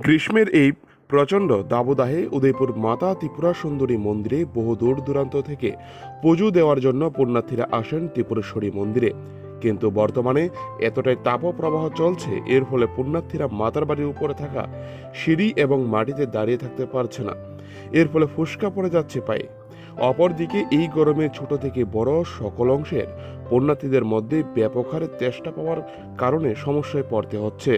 গ্রীষ্মের এই প্রচণ্ড দাবদাহে উদয়পুর মাতা ত্রিপুরা সুন্দরী মন্দিরে বহু দূর দূরান্ত থেকে পুজো দেওয়ার জন্য পুণ্যার্থীরা আসেন ত্রিপুরেশ্বরী মন্দিরে। কিন্তু বর্তমানে এতটাই তাপপ্রবাহ চলছে, এর ফলে পুণ্যার্থীরা মাতার বাড়ির উপরে থাকা সিঁড়ি এবং মাটিতে দাঁড়িয়ে থাকতে পারছে না। এর ফলে ফুসকা পড়ে যাচ্ছে পায়ে। অপরদিকে এই গরমে ছোট থেকে বড় সকল অংশের পুণ্যার্থীদের মধ্যে ব্যাপক হারে চেষ্টা পাওয়ার কারণে সমস্যায় পড়তে হচ্ছে।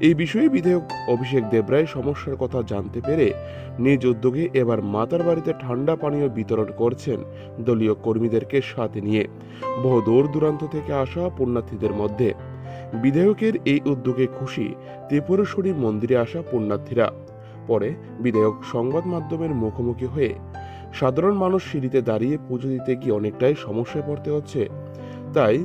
এই বিষয়ে বিধায়ক অভিষেক দেবরায় সমস্যার কথা জানতে পেরে নিজ উদ্যোগে এবার মাতার বাড়িতে ঠান্ডা পানীয় বিতরণ করছেন দলীয় কর্মীদেরকে সাথে নিয়ে। বহু দূর দূরান্ত থেকে আসা পুণ্যার্থীদের মধ্যে। বিধায়কের এই উদ্যোগে খুশি ত্রিপুরেশ্বরী মন্দিরে আসা পুণ্যার্থীরা। পরে বিধায়ক সংবাদ মাধ্যমের মুখোমুখি হয়ে সাধারণ মানুষ সিঁড়িতে দাঁড়িয়ে পুজো দিতে গিয়ে অনেকটাই সমস্যায় পড়তে হচ্ছে। তাই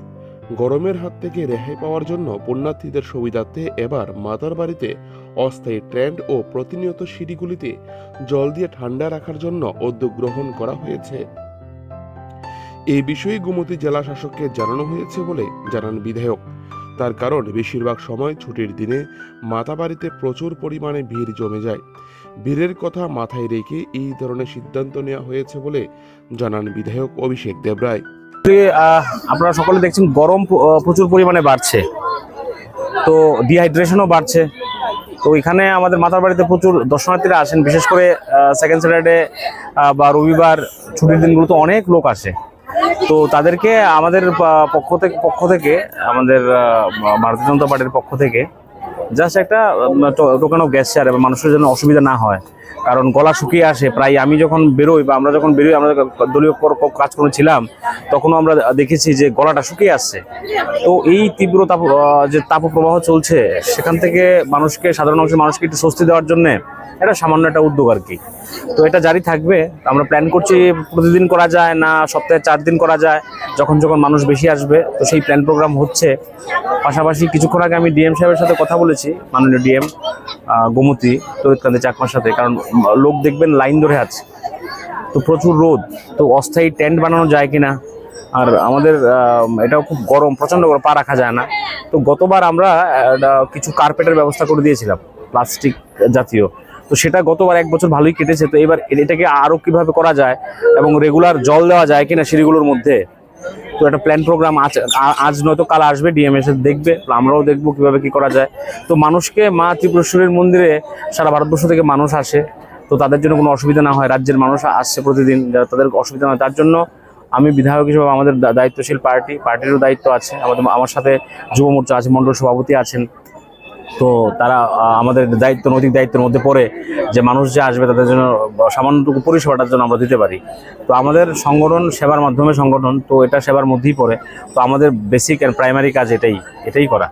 গরমের হাত থেকে রেহাই পাওয়ার জন্য পুণ্যার্থীদের সুবিধার্থে এবার মাতার বাড়িতে অস্থায়ী ট্রেন্ড ও প্রতিনিয়ত সিঁড়িগুলিতে জল দিয়ে ঠান্ডা রাখার জন্য উদ্যোগ গ্রহণ করা হয়েছে। এই বিষয়ে গোমতী জেলা শাসককে জানানো হয়েছে বলে জানান বিধায়ক। তার কারণ, বেশিরভাগ সময় ছুটির দিনে মাতা বাড়িতে প্রচুর পরিমাণে ভিড় জমে যায়। ভিড়ের কথা মাথায় রেখে এই ধরনের সিদ্ধান্ত নেওয়া হয়েছে বলে জানান বিধায়ক অভিষেক দেবরায়। আপনারা সকলে দেখছেন গরম প্রচুর পরিমাণে বাড়ছে। তো ডিহাইড্রেশনও বাড়ছে। তো এখানে আমাদের মাতার বাড়িতে প্রচুর দর্শনার্থীরা আসেন। বিশেষ করে সেকেন্ড স্যাটারডে বা রবিবার ছুটির দিনগুলোতে অনেক লোক আসে। তো তাদেরকে আমাদের পক্ষ থেকে পক্ষ থেকে, আমাদের ভারতীয় জনতা পার্টির পক্ষ থেকে জাস্ট একটা টোকেন অফ গ্যাস শেয়ার এবং মানুষের জন্য অসুবিধা না হয়। কারণ গলা শুকিয়ে আসে। প্রায় আমি যখন বেরোই বা আমরা যখন বেরোই, আমরা দলীয় কর- কর- কাজকর্ম ছিলাম তখনও আমরা দেখেছি যে গলাটা শুকিয়ে আসছে। তো এই তীব্র তাপ যে তাপপ্রবাহ চলছে, সেখান থেকে মানুষকে, সাধারণ মানুষের মানুষকে একটু স্বস্তি দেওয়ার জন্য এটা সামান্য একটা উদ্যোগ আর কি। তো এটা জারি থাকবে। আমরা প্ল্যান করছি প্রতিদিন করা যায় না, সপ্তাহে চার দিন করা যায়, যখন যখন মানুষ বেশি আসবে। তো সেই প্ল্যান প্রোগ্রাম হচ্ছে। পাশাপাশি কিছুক্ষণ আগে আমি ডিএম সাহেবের সাথে কথা বলেছি, মাননীয় ডিএম গোমতী তরিতকান্তি চাকমার সাথে। কারণ লোক দেখবেন লাইন ধরে আছে। তো প্রচুর রোদ। তো অস্থায়ী টেন্ট বানানো যায় কিনা? আর আমাদের এটাও খুব গরম, প্রচণ্ড গরম, পা রাখা যায় না। তো গতবার আমরা কিছু কার্পেটের ব্যবস্থা করে দিয়েছিলাম, প্লাস্টিক জাতীয়। তো সেটা গতবার এক বছর ভালোই কেটেছে। তো এবার এটাকে আরও কীভাবে করা যায় এবং রেগুলার জল দেওয়া যায় কিনা সিঁড়িগুলোর মধ্যে তো একটা প্ল্যান প্রোগ্রাম আজ আজ নয়তো কাল আসবে ডিএমএস দেখবে, আমরাও দেখব কীভাবে কি করা যায়। তো মানুষকে মা ত্রিপুরেশ্বরীর মন্দিরে সারা ভারতবর্ষ থেকে মানুষ আসে, তো তাদের জন্য কোনো অসুবিধা না হয়, রাজ্যের মানুষ আসছে প্রতিদিন তাদের অসুবিধা না তার জন্য আমি বিধায়ক হিসেবে আমাদের দায়িত্বশীল পার্টি, পার্টিরও দায়িত্ব আছে, আমাদের আমার সাথে যুব মোর্চা আছে, মণ্ডল সভাপতি আছেন। তো তারা আমাদের দায়িত্ব, নৈতিক দায়িত্বের মধ্যে পড়ে যে মানুষ যে আসবে তাদের জন্য সামান্যটুকু পরিষেবাটার জন্য আমরা দিতে পারি। তো আমাদের সংগঠন সেবার মাধ্যমে সংগঠন, তো এটা সেবার মধ্যেই পড়ে। তো আমাদের বেসিক অ্যান্ড প্রাইমারি কাজ এটাই এটাই করা।